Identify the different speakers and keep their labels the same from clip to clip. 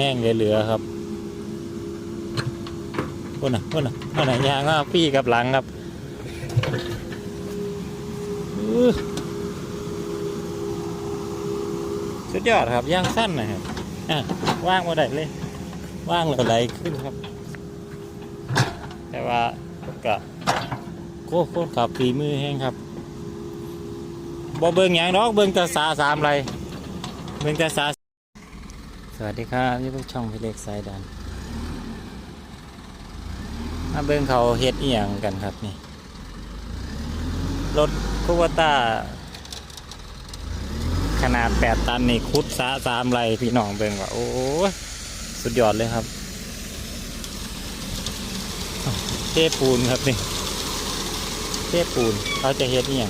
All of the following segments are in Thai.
Speaker 1: แห้งเหลือๆครับคนน่ะคนน่ะคนน่ะยางอะพี่กับหลังครับสุดยอดครับย่างสั้นนะครับอะว่างมาได้เลย ว่างเหลือไหลขึ้นครับ แต่ว่าก็โคตรโครขับฝีมือแห้งครับบ่เบิ่งหยังดอกเบิ่งแต่สาสามไรเบิ่งแต่สา สวัสดีครับนี่พวกช่องพี่เล็กสายดัน มาเบิ่งเขาเฮ็ดเอียงกันครับนี่ รถคูวต้า ขนาด8ตันนี่คุดสาสามไรพี่น้องเบิ่งว่า โอ้สุดยอดเลยครับ เทปูนครับนี่ เทปูนเขาจะเฮ็ดเอียง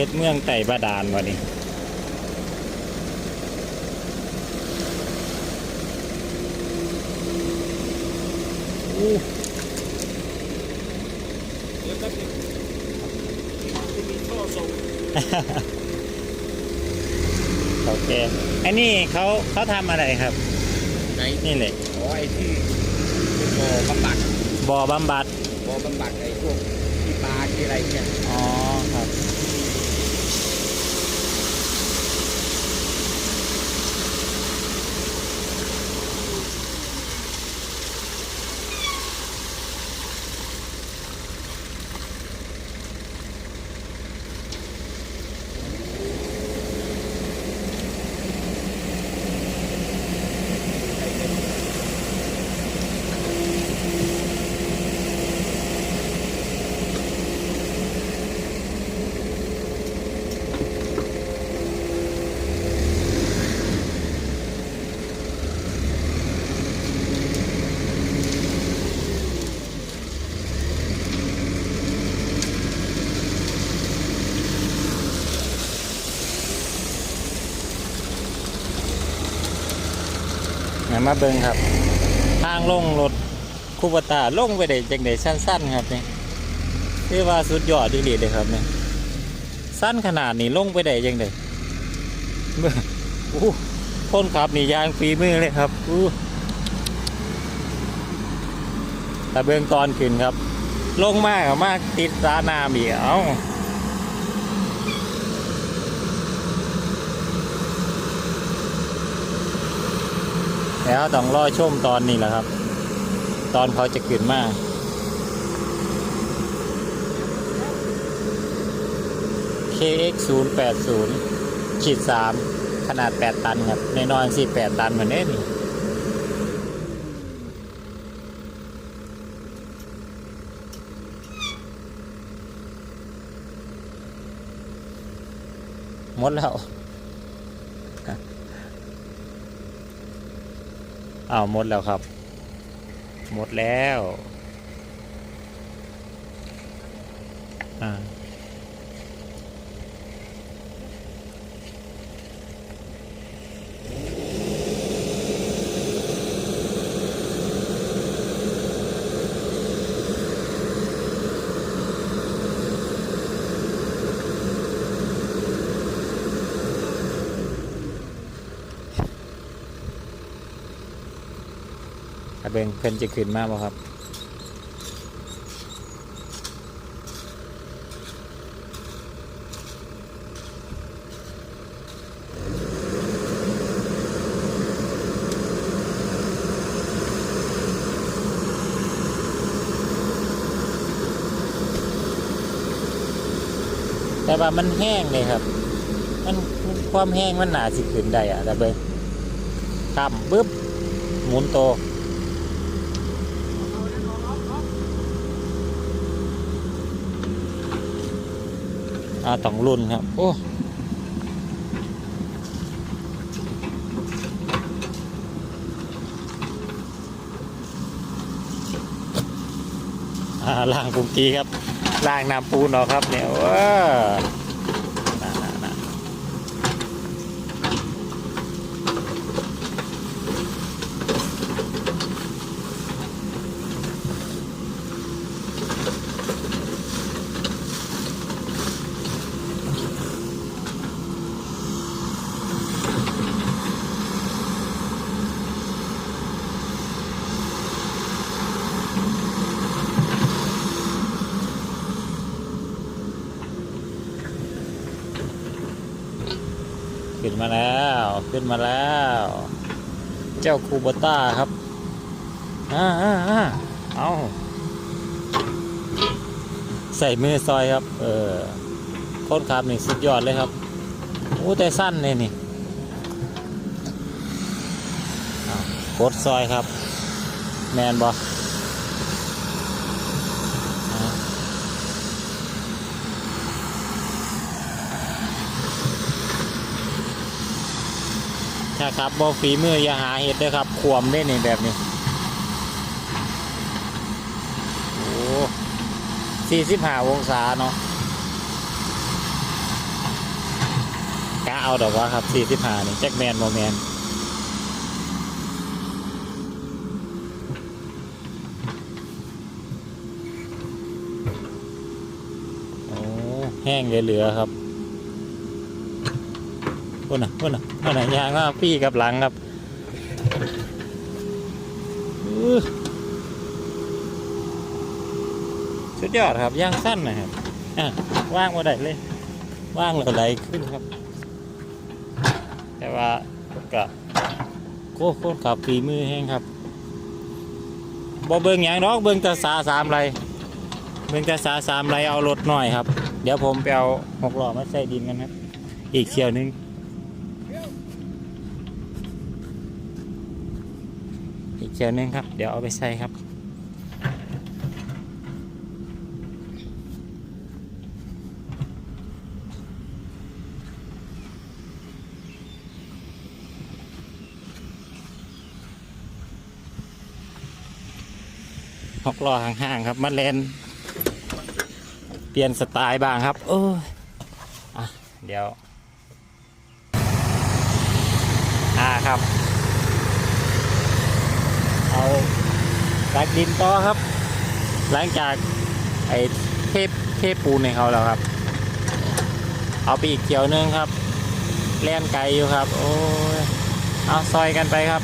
Speaker 1: ฮ็ดเมืองไต่บาดาลวะนี่อู้
Speaker 2: เดี๋ยวแป๊บนึงจะมีท่อส่ง
Speaker 1: โอเคอันนี้เขาเขาทำอะไรครับ
Speaker 2: ไหน
Speaker 1: นี่เลย
Speaker 2: อ๋อไอ้ที่เป็นบ่อบำบัด
Speaker 1: บ่อบำบัด
Speaker 2: บ่อบำบัดไอ้พวกที่ปลาที่อะไรเนี่ย
Speaker 1: อ๋อครับ งั้นมาเบิ่งครับ ทางลงรถคูปตาลงไปได้จังไดสั้นๆครับนี่คือว่าสุดยอดดีเลยครับเนี่ยสั้นขนาดนี้ลงไปได้จังไดเบิ่งอู้คนขับนี่ยางฝีมือเลยครับอู้แต่เบื้องตอนขึ้นครับ ลงมากมากติดสาน้ำอีกเอ้า แล้วต้องรอชมตอนนี้แหละครับ ตอนเขาจะขึ้นมาก KX 0 8 0ขีด3ขนาด8ตันครับในนอนสิ8ตันเหมือนเด้นี่หมดแล้ว อ้าวหมดแล้วครับ หมดแล้ว อ่า ถ้าเบิ่งเพิ่นจะขึ้นมากบ่ครับแต่ว่ามันแห้งเลยครับ มันความแห้งมันหนาสิขึ้นได้อะแต่เบิ่งต่ำปึ๊บหมุนโต อ่าต้องรุ่นครับ โอ้อาล่างปุงกี้ครับล่างน้ำปูนเนาะครับเนี่ยว้า มาแล้วขึ้นมาแล้ว เจ้าคูบต้าครับอ่าอ่าอ่าเอาใส่มือซอยครับ เออค้นครับนี่สุดยอดเลยครับโอ้แต่สั้นเลยนี่กดซอยครับ แมนบอ ถ้าครับบอฝีมืออย่าหาเห็ดเด้อครับขวมได้นี่แบบนี้โอ้สี่สิบห้าองศาเนาะกะเอาดอกว่าครับสี่สิบห้านี่แจ็คแมนโมแมนโอ้แห้งเหลือๆครับ พุ่นน่ะพุ่นน่ะพุ่นน่ะยางว่าพี่กับหลังครับสุดยอดครับย่างสั้นนะครับว่างมาได้เลยว่างแล้วไหลขึ้นครับ แต่ว่าก็โคโคตรขับฝีมือแห้งครับบ่เบิ่งหยังดอกเบิ่งตาสาสามไรเมืองจะสาสามไรเอารถหน่อยครับ เดี๋ยวผมไปเอาหกล้อมาใส่ดินกันครับ อีกเที่ยวหนึงอีก เที่ยวนึงครับ เดี๋ยวเอาไปใส่ครับ หอกล้อห่างๆครับ มาเลนเปลี่ยนสไตล์บ้างครับเอออะ เดี๋ยว อ่าครับ เอา ดักดินต่อครับ หลังจากไอ้เทปเทปปูนในเขาแล้วครับ เอาไปอีกเกี่ยวหนึงครับแล่นไกลอยู่ครับ โอ้ยเอาซอยกันไปครับ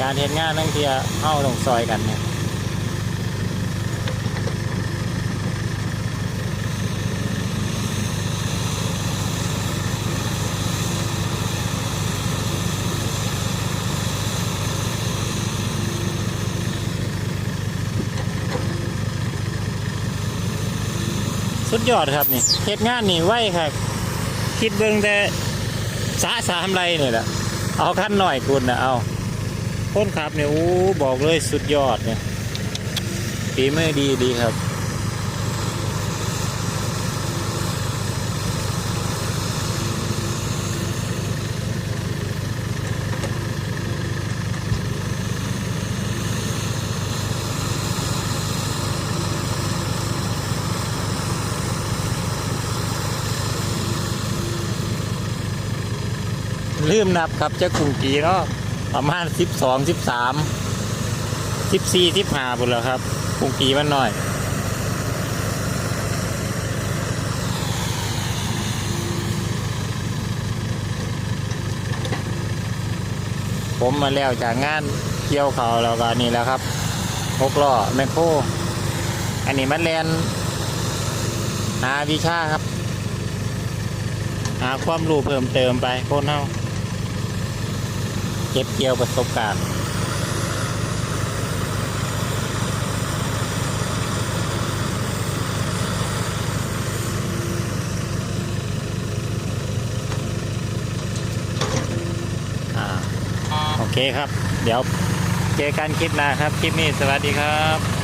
Speaker 1: การเห็นงานนั่งเทียเข้าตรงซอยกันเนี่ย สุดยอดครับนี่เหตุงานนี่ไวครับ คิดเบิ่งแต่สาสามไรนี่แหละเอาขั้นหน่อยคุณนะเอาคนขับเนี่ยโอ้บอกเลยสุดยอดเนี่ยฝีมือดีดีครับ ลืมนับครับจะกรุงกีเนาะประมาณสิบสองสิบสามสิบสี่สิบห้าบุญแล้วครับกรุงกีมันหน่อยผมมาแล้วจากงานเกี่ยวเขาแล้วก็นี่แล้วครับหกล้อแมคโครอันนี้มันแลนหาวิชาครับ หาความรู้เพิ่มเติมไปโคนเฮา ก็บเกี่ยวประสบการณ์อ่าโอเคครับ เดี๋ยวเจอกันคลิปหน้าครับ คลิปนี้สวัสดีครับ